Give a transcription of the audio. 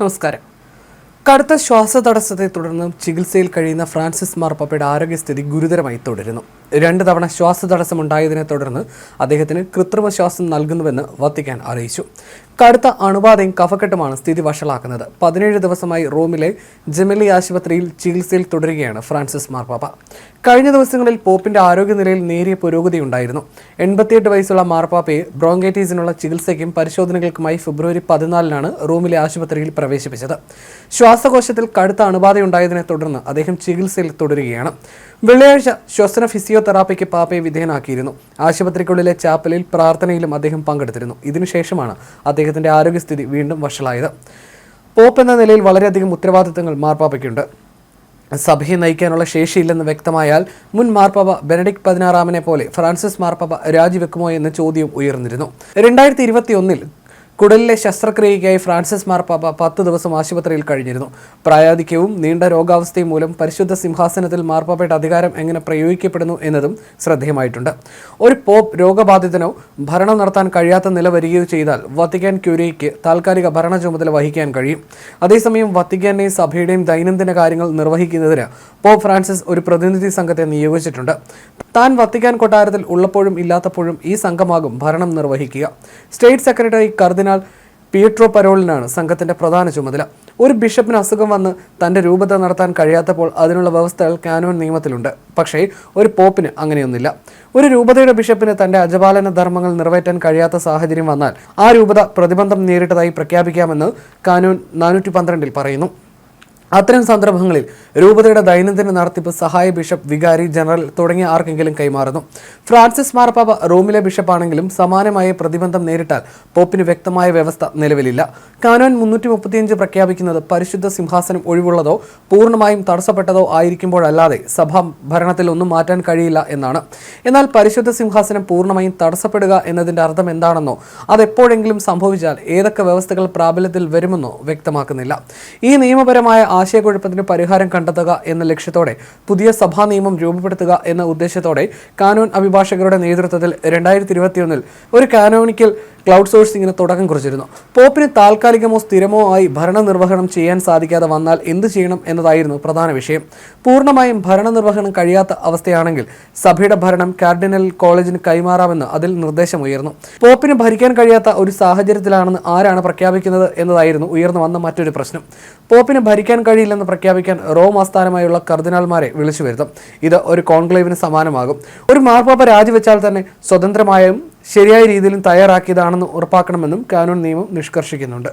നമസ്കാരം. കടുത്ത ശ്വാസതടസ്സത്തെ തുടർന്ന് ചികിത്സയിൽ കഴിയുന്ന ഫ്രാൻസിസ് മാർപ്പാപ്പയുടെ ആരോഗ്യസ്ഥിതി ഗുരുതരമായി തുടരുന്നു. രണ്ട് തവണ ശ്വാസതടസ്സമുണ്ടായതിനെ തുടർന്ന് അദ്ദേഹത്തിന് കൃത്രിമ ശ്വാസം നൽകുന്നുവെന്ന് വത്തിക്കാൻ അറിയിച്ചു. കടുത്ത അണുബാധയും കഫക്കെട്ടുമാണ് സ്ഥിതി വഷളാക്കുന്നത്. പതിനേഴ് ദിവസമായി റോമിലെ ജെമിലി ആശുപത്രിയിൽ ചികിത്സയിൽ തുടരുകയാണ് ഫ്രാൻസിസ് മാർപ്പാപ്പ കഴിഞ്ഞ ദിവസങ്ങളിൽ പോപ്പിന്റെ ആരോഗ്യനിലയിൽ നേരിയ പുരോഗതിയുണ്ടായിരുന്നു എൺപത്തിയെട്ട് വയസ്സുള്ള മാർപ്പാപ്പയെ ബ്രോങ്കൈറ്റീസിനുള്ള ചികിത്സയ്ക്കും പരിശോധനകൾക്കുമായി ഫെബ്രുവരി പതിനാലിനാണ് റോമിലെ ആശുപത്രിയിൽ പ്രവേശിപ്പിച്ചത്. ശ്വാസകോശത്തിൽ കടുത്ത അണുബാധയുണ്ടായതിനെ തുടർന്ന് അദ്ദേഹം ചികിത്സയിൽ തുടരുകയാണ്. വെള്ളിയാഴ്ച ശ്വസന ഫിസിയോതെറാപ്പിക്ക് പാപ്പയെ വിധേയനാക്കിയിരുന്നു. ആശുപത്രിക്കുള്ളിലെ ചാപ്പലിൽ പ്രാർത്ഥനയിലും അദ്ദേഹം പങ്കെടുത്തിരുന്നു. ഇതിനുശേഷമാണ് അദ്ദേഹത്തിന്റെ ആരോഗ്യസ്ഥിതി വീണ്ടും വഷളായത്. പോപ്പ് എന്ന നിലയിൽ വളരെയധികം ഉത്തരവാദിത്തങ്ങൾ മാർപ്പാപ്പയ്ക്കുണ്ട്. സഭയെ നയിക്കാനുള്ള ശേഷിയില്ലെന്ന് വ്യക്തമായാൽ മുൻ മാർപ്പാപ്പ ബെനഡിക് പതിനാറാമനെ പോലെ ഫ്രാൻസിസ് മാർപ്പാപ്പ രാജിവെക്കുമോ എന്ന ചോദ്യം ഉയർന്നിരുന്നു. രണ്ടായിരത്തി ഇരുപത്തി ഒന്നിൽ കുടലിലെ ശസ്ത്രക്രിയയ്ക്കായി ഫ്രാൻസിസ് മാർപ്പാപ്പ പത്ത് ദിവസം ആശുപത്രിയിൽ കഴിഞ്ഞിരുന്നു. പ്രായാധിക്യവും നീണ്ട രോഗാവസ്ഥയും മൂലം പരിശുദ്ധ സിംഹാസനത്തിൽ മാർപ്പാപ്പയുടെ അധികാരം എങ്ങനെ പ്രയോഗിക്കപ്പെടുന്നു എന്നതും ശ്രദ്ധേയമായിട്ടുണ്ട്. ഒരു പോപ്പ് രോഗബാധിതനോ ഭരണം നടത്താൻ കഴിയാത്ത നില വരികയോ ചെയ്താൽ വത്തിക്കാൻ ക്യൂരിയയ്ക്ക് താൽക്കാലിക ഭരണ ചുമതല വഹിക്കാൻ കഴിയും. അതേസമയം വത്തിക്കാനെയും സഭയുടെയും ദൈനംദിന കാര്യങ്ങൾ നിർവഹിക്കുന്നതിന് പോപ്പ് ഫ്രാൻസിസ് ഒരു പ്രതിനിധി സംഘത്തെ നിയോഗിച്ചിട്ടുണ്ട്. താൻ വത്തിക്കാൻ കൊട്ടാരത്തിൽ ഉള്ളപ്പോഴും ഇല്ലാത്തപ്പോഴും ഈ സംഘമാകും ഭരണം നിർവഹിക്കുക. സ്റ്റേറ്റ് സെക്രട്ടറി കർദിനാൾ പിയട്രോ പരോളിനാണ് സംഘത്തിന്റെ പ്രധാന ചുമതല. ഒരു ബിഷപ്പിന് അസുഖം വന്ന് തന്റെ രൂപത നടത്താൻ കഴിയാത്തപ്പോൾ അതിനുള്ള വ്യവസ്ഥകൾ കാനോൻ നിയമത്തിലുണ്ട്. പക്ഷേ ഒരു പോപ്പിന് അങ്ങനെയൊന്നുമില്ല. ഒരു രൂപതയുടെ ബിഷപ്പിന് തന്റെ അജപാലന ധർമ്മങ്ങൾ നിറവേറ്റാൻ കഴിയാത്ത സാഹചര്യം വന്നാൽ ആ രൂപത പ്രതിബന്ധം നേരിട്ടതായി പ്രഖ്യാപിക്കാമെന്ന് കാനൂൻ നാനൂറ്റി പന്ത്രണ്ടിൽ പറയുന്നു. അത്തരം സന്ദർഭങ്ങളിൽ രൂപതയുടെ ദൈനംദിന നടത്തിപ്പ് സഹായ ബിഷപ്പ് വികാരി ജനറൽ തുടങ്ങിയ ആർക്കെങ്കിലും കൈമാറുന്നു. ഫ്രാൻസിസ് മാർപ്പാപ്പ റോമിലെ ബിഷപ്പാണെങ്കിലും സമാനമായ പ്രതിബന്ധം നേരിട്ടാൽ പോപ്പിന് വ്യക്തമായ വ്യവസ്ഥ നിലവിലില്ല. കാനോൻ മുന്നൂറ്റി മുപ്പത്തിയഞ്ച് പ്രഖ്യാപിക്കുന്നത് പരിശുദ്ധ സിംഹാസനം ഒഴിവുള്ളതോ പൂർണമായും തടസ്സപ്പെട്ടതോ ആയിരിക്കുമ്പോഴല്ലാതെ സഭ ഭരണത്തിൽ ഒന്നും മാറ്റാൻ കഴിയില്ല എന്നാണ്. എന്നാൽ പരിശുദ്ധ സിംഹാസനം പൂർണമായും തടസ്സപ്പെടുക എന്നതിന്റെ അർത്ഥം എന്താണെന്നോ അതെപ്പോഴെങ്കിലും സംഭവിച്ചാൽ ഏതൊക്കെ വ്യവസ്ഥകൾ പ്രാബല്യത്തിൽ വരുമെന്നോ വ്യക്തമാക്കുന്നില്ല. ഈ നിയമപരമായ ആശയക്കുഴപ്പത്തിന് പരിഹാരം കണ്ടെത്തുക എന്ന ലക്ഷ്യത്തോടെ പുതിയ സഭാ നിയമം രൂപപ്പെടുത്തുക എന്ന ഉദ്ദേശത്തോടെ കാനോൻ അഭിഭാഷകരുടെ നേതൃത്വത്തിൽ രണ്ടായിരത്തി ഇരുപത്തിയൊന്നിൽ ഒരു കാനോണിക്കൽ ക്ലൗഡ് സോഴ്സിങ്ങിന് തുടക്കം കുറിച്ചിരുന്നു. പോപ്പിന് താൽക്കാലികമോ സ്ഥിരമോ ആയി ഭരണനിർവഹണം ചെയ്യാൻ സാധിക്കാതെ വന്നാൽ എന്ത് ചെയ്യണം എന്നതായിരുന്നു പ്രധാന വിഷയം. പൂർണമായും ഭരണനിർവഹണം കഴിയാത്ത അവസ്ഥയാണെങ്കിൽ സഭയുടെ ഭരണം കാർഡിനൽ കോളേജിന് കൈമാറാമെന്ന് അതിൽ നിർദ്ദേശമുയർന്നു. പോപ്പിന് ഭരിക്കാൻ കഴിയാത്ത ഒരു സാഹചര്യത്തിലാണെന്ന് ആരാണ് പ്രഖ്യാപിക്കുന്നത് എന്നതായിരുന്നു ഉയർന്നു വന്ന മറ്റൊരു പ്രശ്നം. പോപ്പിന് ഭരിക്കാൻ കഴിയില്ലെന്ന് പ്രഖ്യാപിക്കാൻ റോം ആസ്ഥാനമായുള്ള കർദിനാൾമാരെ വിളിച്ചു വരുത്തും. ഇത് ഒരു കോൺക്ലേവിന് സമാനമാകും. ഒരു മാർപ്പാപ്പ രാജിവെച്ചാൽ തന്നെ സ്വതന്ത്രമായും ശരിയായ രീതിയിലും തയ്യാറാക്കിയതാണെന്ന് ഉറപ്പാക്കണമെന്നും കാനൂൺ നിയമം നിഷ്കർഷിക്കുന്നുണ്ട്